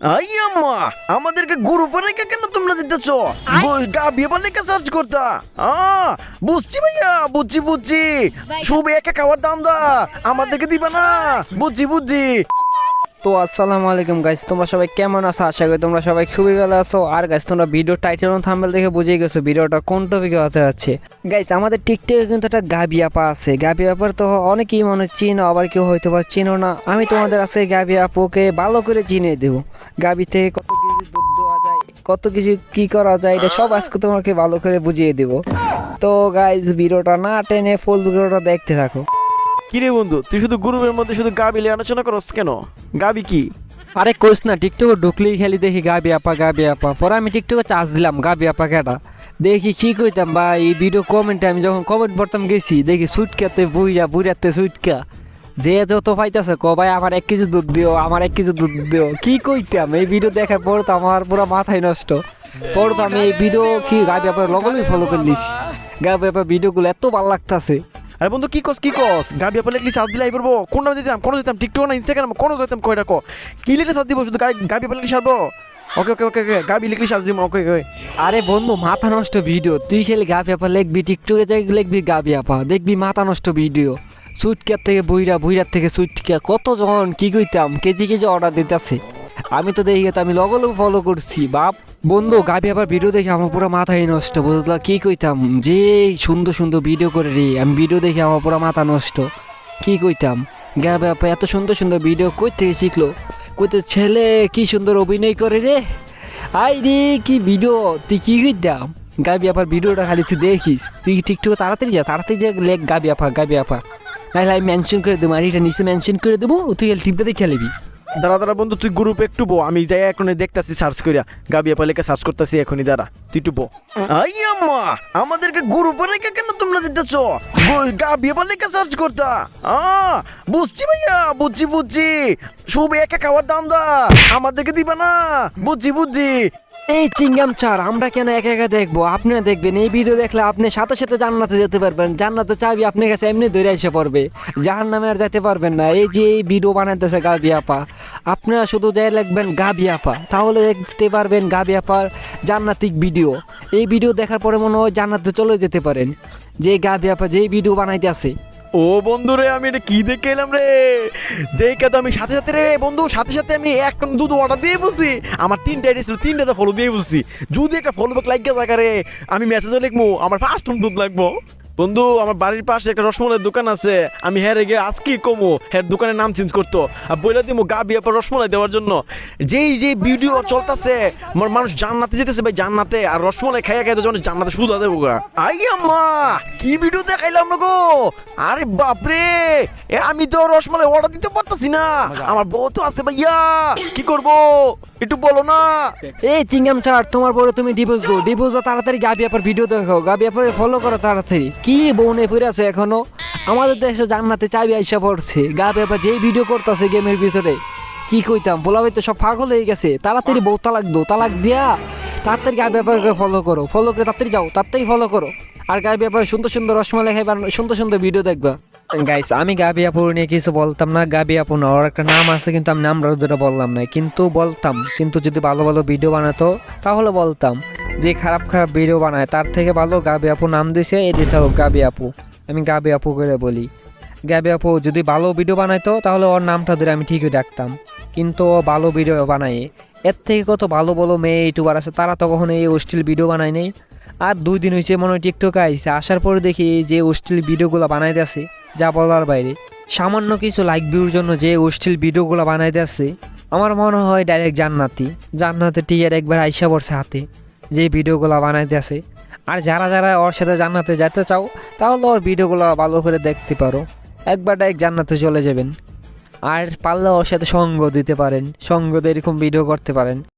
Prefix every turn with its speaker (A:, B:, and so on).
A: I আম্মা আমাদেরকে গ্রুপে রেখে কেন তোমরা দিতেছ? গাবি বলে সার্চ করতা? বুঝছি ভাইয়া বুঝছি বুঝছি। সব একা খাওয়ার দাম দা আমাদেরকে দিবা না। বুঝছি বুঝছি।
B: তো আসসালামু আলাইকুম গাইস তোমরা সবাই কেমন আছো? আশা করি তোমরা সবাই খুবই ভালো আছো। আর গাইস তোমরা ভিডিও টাইটেল ও থাম্বেল দেখে বুঝে গেছো ভিডিওটা কোন টপিকে হতে যাচ্ছে। গাইস আমাদের টিকটকে কিন্তু একটা গাবি আপা আছে। গাবি আপার তো অনেকেই মনে চিনো, আবার কেউ হয়তো বা চিনো না। আমি তোমাদের আজকে গাবি আপুকে ভালো করে চিনে দেব। গাবি থেকে কত কিছু দুধ দেওয়া যায়, কত কিছু কি করা যায়, এটা সব আজকে তোমাকে ভালো করে বুঝিয়ে দেব। তো গাইস ভিডিওটা না টেনে ফুল ভিডিওটা দেখতে থাকো।
A: কিরে বন্ধু, তুই শুধু গ্রুপের মধ্যে শুধু গাবি নিয়ে আলোচনা করস কেন? গাবি কি?
B: আরে কোস না, টিকটকে ঢুকলেই খালি দেখি গাবি আপা গাবি আপা। পরে আমি টিকটকে চার্জ দিলাম, গাবি আপা কেটা দেখি কি কইতাম বা এই ভিডিও কমেন্টে আমি যখন কমেন্ট পড়তাম গেছি, দেখি সুটকাতে বুইরা বুইরাতে সুটকা। যে যত পাইতেছে ক ভাই, আমার এক কেজি দুধ দিও, আমার এক কেজি দুধ দিও। কি কইতাম, এই ভিডিও দেখার পর তো আমার পুরো মাথায় নষ্ট। পর তো আমি এই ভিডিও কি গাবি আপার লগলই ফলো করে নিছি। গাবি আপা ভিডিওগুলো এত ভালো লাগতাছে।
A: আরে বন্ধু কি কস কি কস গাবি আপা লেখলি সাজ দিলাই কোন নামে দিতাম কোন দিতাম টিকটক না ইনস্টাগ্রাম কোন যাইতাম কই রাখো? কি লিখে সাজ দিব শুধু? গাবি আপা লেখলি সারবো? ওকে ওকে ওকে গাবি লিখলি সাজ দিব, ওকে ওকে
B: আরে বন্ধু, মাথা নষ্ট ভিডিও। তুই খেলে গাবি আপা লিখবি, টিকটকে যাই লিখবি গাবি আপা দেখবি মাথা নষ্ট ভিডিও। সুটকার থেকে বুইরা, বুইরার থেকে সুটকা কতজন কি কইতাম? কেজি কেজি অর্ডার দিতেছে। আমি তো দেখি আমি লগলগ ফলো করছি, বাপ। বন্ধু গাবি আবার ভিডিও দেখে আমার পুরো মাথায় নষ্ট, বুঝলা? কি কইতাম? যে সুন্দর সুন্দর ভিডিও করে রে, আমি ভিডিও দেখে আমার পুরো মাথা নষ্ট। কি কইতাম? গাবি আপা এত সুন্দর সুন্দর ভিডিও কই থেকে শিখলো? কইতো ছেলে, কি সুন্দর অভিনয় করে রে। আই রে, কি ভিডিও তুই কি কইতাম গাবি আপার ভিডিওটা খালি তুই দেখিস। তুই টিকটক তাড়াতাড়ি যা তাড়াতাড়ি যা লেখ গাবি আপা গাবি আপা। নাহলে আমি মেনশন করে দেবো, আর এটা নিচে মেনশন করে দেবো, তুই টিপটা দেখে খেলবি।
A: দাঁড়া দাঁড়া, বন্ধু, তুই গ্রুপে একটু বো। আমি যাই এখন দেখতাছি সার্চ করিয়া গাবি আপা সার্চ করতেছি, এখনই দাঁড়া, তুই একটু বো। আম্মা, আমাদেরকে গ্রুপে রেখে কেন তোমরা দিতেছ? গাবি আপা লেখা সার্চ করতা। আ, বুঝছি ভাইয়া, বুঝছি বুঝছি। শুভ একা খাওয়ার দাম দা। আমাদেরকে দিবা না। বুঝছি বুঝছি।
B: এই চিংগাম চার আমরা কেন একা একা দেখব? আপনিও দেখবেন, এই ভিডিও দেখলে আপনি সাথে সাথে জান্নাতে যেতে পারবেন। জান্নাতে চাবি আপনার কাছে এমনি ধরে এসে পড়বে। জাহান নামে আর যেতে পারবেন না। এই যে এই ভিডিও বানাইতেছে গাবি আপা, আপনারা শুধু যাই লিখবেন গাবি আপা। তাহলে দেখতে পারবেন গাবি আপার জান্নাতিক ভিডিও এই ভিডিও দেখার পরে মনে হয় জান্নাতে চলে যেতে পারেন। যে গাবি আপা যেই ভিডিও বানাইতে আছে।
A: ও বন্ধু রে আমি এটা কি দেখে এলাম রে? দেখে তো আমি সাথে সাথে রে, বন্ধু, সাথে সাথে আমি এক টন দুধ অর্ডার দিয়ে বসছি। আমার তিনটা আইডি ছিল তিনটা ফলো দিয়ে বসছি। যদি একটা ফলো ব্যাক লাইক থাকা রে, আমি মেসেজে লিখব, আমার ফার্স্ট দুধ লাগবো। বন্ধু, আমার বাড়ির পাশে একটা রসমলাইয়ের দোকান আছে। আমি হ্যাঁ রেগে আজকেই কমো? হ্যাঁ দোকানের নাম চেঞ্জ করতো। আর বইলা দিব গা বিয়ে পর রসমলাই দেওয়ার জন্য। যেই যে ভিডিও চলতেছে, আমার মানুষ জান্নাতে যেতেছে ভাই, জান্নাতে। আর রসমলাই খাইয়া খাইতে যখন জান্নাতে শুধু দেবো গা। আই আম্মা কি ভিডিও দেখাইলাম না গো? আরে বাপরে! এ আমি তো রসমালাই অর্ডার দিতে পারতাছি না। আমার বউ তো আছে ভাইয়া। কি করব? একটু বলো না।
B: এই চিংগাম চার তোমার বড় তুমি ডিভোর্স দো ডিভোর্স তাড়াতাড়ি গাবি আপার ভিডিও দেখো গাবি আপার ফলো করো তাড়াতাড়ি। কি বউনে পড়ে আছে এখনও? আমাদের দেশে জান্নাতে চাবি আইসা পড়ছে। গাবি আপা যেই ভিডিও করতেছে গেমের ভিতরে কি কইতাম? বলাবাই তো সব পাগল হয়ে গেছে। তাড়াতাড়ি বউ তালাক দো তালাক দিয়া। তাড়াতাড়ি গাবি আপারকে ফলো করো। ফলো করে তাড়াতাড়ি যাও তাড়াতাড়ি ফলো করো। আর গাবি আপার সুন্দর সুন্দর রসমালাই খাইবার সুন্দর সুন্দর ভিডিও দেখবা। গাইস আমি গাবি আপুর নিয়ে কিছু বলতাম না, গাবি আপু না, ওর একটা নাম আছে কিন্তু আমি নামটা দুটো বললাম না। কিন্তু বলতাম, কিন্তু যদি ভালো ভালো ভিডিও বানাতো, তাহলে বলতাম যে খারাপ খারাপ ভিডিও বানায়। তার থেকে ভালো গাবি আপু নাম দিছে এডিট হোক গাবি আপু। আমি গাবি আপু করে বলি, গাবি আপু, যদি ভালো ভিডিও বানাইতো, তাহলে ওর নামটা ধরে আমি ঠিকই ডাকতাম। কিন্তু ও ভালো ভিডিও বানায়। এর থেকে কত ভালো ভালো মেয়ে ইউটিউবার আছে, তারা তো কখনো এই অশ্লীল ভিডিও বানায় নাই। আর দুই দিন হয়েছে মনে হয় টিকটকে আইসে আসার পরে দেখি যে অশ্লীল ভিডিওগুলো বানাইতে আছে যা বলার বাইরে। সামান্য কিছু লাইক ভিউর জন্য যে অশ্লীল ভিডিওগুলো বানাইতে আছে আমার মনে হয় ডাইরেক্ট জান্নাতি। জান্নাতে টিয়ার একবার আইসা পড়ছে হাতে, যে ভিডিওগুলো বানাইতে আছে আর যারা যারা ওর সাথে জান্নাতে যেতে চাও, তাহলে ওর ভিডিওগুলো ভালো করে দেখতে পারো। একবার ডাইরেক্ট জান্নাতে চলে যাবেন। আর পারলে ওর সাথে সঙ্গ দিতে পারেন সঙ্গ দিয়ে এরকম ভিডিও করতে পারেন।